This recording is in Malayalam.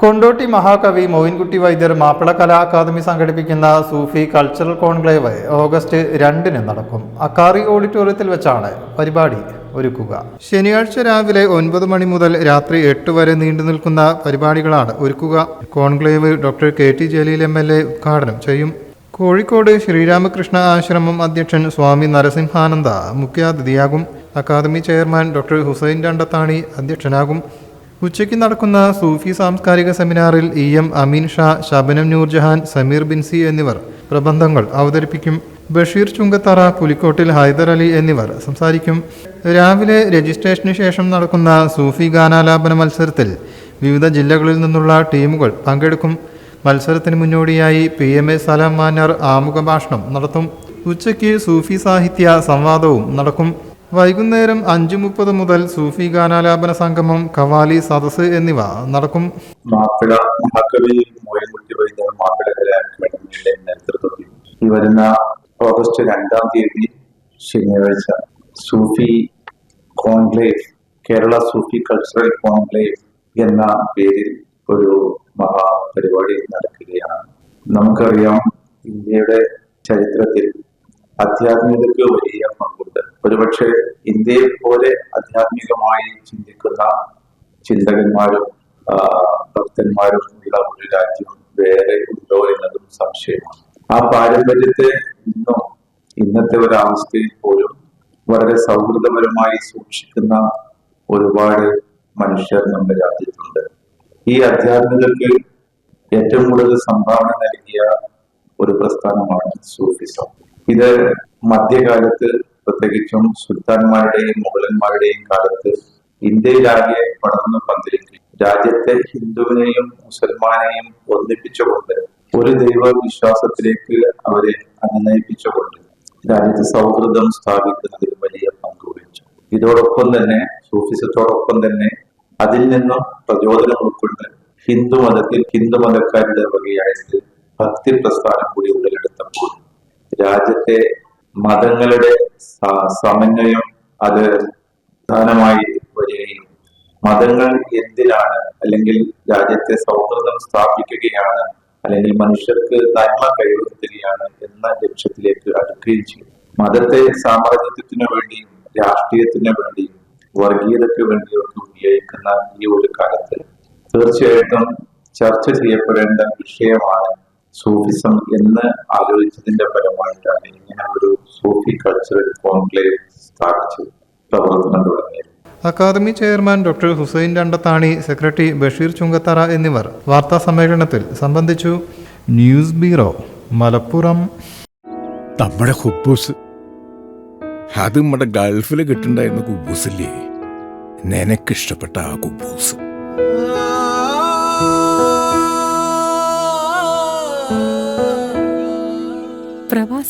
കൊണ്ടോട്ടി മഹാകവി മോയിൻകുട്ടി വൈദ്യർ മാപ്പിള കലാ അക്കാദമി സംഘടിപ്പിക്കുന്ന സൂഫി കൾച്ചറൽ കോൺക്ലേവ് ഓഗസ്റ്റ് രണ്ടിന് നടക്കും. അക്കാറി ഓഡിറ്റോറിയത്തിൽ വെച്ചാണ് പരിപാടി ഒരുക്കുക. ശനിയാഴ്ച രാവിലെ ഒൻപത് മണി മുതൽ രാത്രി എട്ട് വരെ നീണ്ടു നിൽക്കുന്ന പരിപാടികളാണ് ഒരുക്കുക. Conclave doctor K T Jaleel M L A ഉദ്ഘാടനം ചെയ്യും. കോഴിക്കോട് ശ്രീരാമകൃഷ്ണ ആശ്രമം അധ്യക്ഷൻ സ്വാമി നരസിംഹാനന്ദ മുഖ്യാതിഥിയാകും. Academy chairman doctor Hussain Randathani അധ്യക്ഷനാകും. ഉച്ചയ്ക്ക് നടക്കുന്ന സൂഫി സാംസ്കാരിക സെമിനാറിൽ ഇ എം അമീൻ ഷാ ശബനം നൂർജഹാൻ സമീർ ബിൻസി എന്നിവർ പ്രബന്ധങ്ങൾ അവതരിപ്പിക്കും. ബഷീർ ചുങ്കത്തറ പുലിക്കോട്ടിൽ ഹൈദർ അലി എന്നിവർ സംസാരിക്കും. രാവിലെ രജിസ്ട്രേഷന് ശേഷം നടക്കുന്ന സൂഫി ഗാനാലാപന മത്സരത്തിൽ വിവിധ ജില്ലകളിൽ നിന്നുള്ള ടീമുകൾ പങ്കെടുക്കും. മത്സരത്തിന് മുന്നോടിയായി P M A Salam Mannar ആമുഖ ഭാഷണം നടത്തും. ഉച്ചയ്ക്ക് സൂഫി സാഹിത്യ സംവാദവും നടക്കും. വൈകുന്നേരം അഞ്ചു മുപ്പത് മുതൽ സൂഫി ഗാനാലാപന സംഗമം കവാലി സദസ് എന്നിവ നടക്കും. മാപ്പിള മഹാകവി മോയൻകുട്ടി വൈദ്യർ മാപ്പിള കലാ നേതൃത്വത്തിൽ ഈ വരുന്ന ഓഗസ്റ്റ് രണ്ടാം തീയതി ശനിയാഴ്ച Sufi conclave Kerala Sufi cultural conclave എന്ന പേരിൽ ഒരു മഹാപരിപാടി നടക്കുകയാണ്. നമുക്കറിയാം ഇന്ത്യയുടെ ചരിത്രത്തിൽ ആധ്യാത്മികതയ്ക്ക് വലിയ പങ്കുണ്ട് ഒരുപക്ഷെ ഇന്ത്യയെ പോലെ ആധ്യാത്മികമായി ചിന്തിക്കുന്ന ചിന്തകന്മാരും ഭക്തന്മാരും ഉള്ള ഒരു രാജ്യം വേറെ ഉണ്ടോ എന്നതും സംശയമാണ്. ആ പാരമ്പര്യത്തെ ഇന്നും ഇന്നത്തെ ഒരവസ്ഥയിൽ പോലും വളരെ സൗഹൃദപരമായി സൂക്ഷിക്കുന്ന ഒരുപാട് മനുഷ്യർ നമ്മുടെ രാജ്യത്തുണ്ട്. ഈ അധ്യാത്മികൾക്ക് ഏറ്റവും കൂടുതൽ സംഭാവന നൽകിയ ഒരു പ്രസ്ഥാനമാണ് സൂഫിസം. ഇത് മധ്യകാലത്ത് പ്രത്യേകിച്ചും സുൽത്താൻമാരുടെയും മുഗളന്മാരുടെയും കാലത്ത് ഇന്ത്യയിലാകെ പടർന്നു പന്തിരിക്കും രാജ്യത്തെ ഹിന്ദുവിനെയും മുസൽമാനെയും ഒന്നിപ്പിച്ചുകൊണ്ട് ഒരു ദൈവ വിശ്വാസത്തിലേക്ക് അവരെ അനുനയിപ്പിച്ചുകൊണ്ട് രാജ്യത്ത് സൗഹൃദം സ്ഥാപിക്കുന്നതിൽ വലിയ പങ്ക് വഹിച്ചു. ഇതോടൊപ്പം തന്നെ സൂഫിസത്തോടൊപ്പം തന്നെ അതിൽ നിന്നും പ്രചോദനം ഉൾക്കൊണ്ട് ഹിന്ദു മതത്തിൽ ഹിന്ദു മതക്കാരുടെ വകയായത് ഭക്തി പ്രസ്ഥാനം കൂടി ഉടലെടുത്തപ്പോൾ രാജ്യത്തെ മതങ്ങളുടെ സമന്വയം അത് പ്രധാനമായി വരികയും മതങ്ങൾ എന്തിനാണ് അല്ലെങ്കിൽ രാജ്യത്തെ സൗഹൃദം സ്ഥാപിക്കുകയാണ് അല്ലെങ്കിൽ മനുഷ്യർക്ക് നന്മ കൈവരുത്തുകയാണ് എന്ന ലക്ഷ്യത്തിലേക്ക് അടുക്കുകയും ചെയ്യും. മതത്തെ സാമ്രാജ്യത്വത്തിന് വേണ്ടിയും രാഷ്ട്രീയത്തിന് വേണ്ടിയും വർഗീയതയ്ക്ക് വേണ്ടിയൊക്കെ ഉപയോഗിക്കുന്ന ഈ ഒരു കാലത്ത് തീർച്ചയായിട്ടും ചർച്ച ചെയ്യപ്പെടേണ്ട വിഷയമാണ് സൂഫിസം എന്ന് ആലോചിച്ചതിന്റെ ഫലമായിട്ടാണ് ഇങ്ങനെ ഒരു സൂഫി കൾച്ചറൽ കോൺക്ലേവ് സ്ഥാപിച്ച്. പ്രവർത്തനം തുടങ്ങിയത്. Academy chairman doctor Hussain Randathani secretary Basheer Chungathara എന്നിവർ വാർത്താ സമ്മേളനത്തിൽ സംബന്ധിച്ചു. News bureau Malappuram. നമ്മുടെ ഹുബൂസ്. അത് നമ്മുടെ ഗൾഫിൽ കിട്ടുണ്ടായിരുന്ന കുബൂസില്ലേ നിനക്കിഷ്ടപ്പെട്ട ആ കുബൂസ്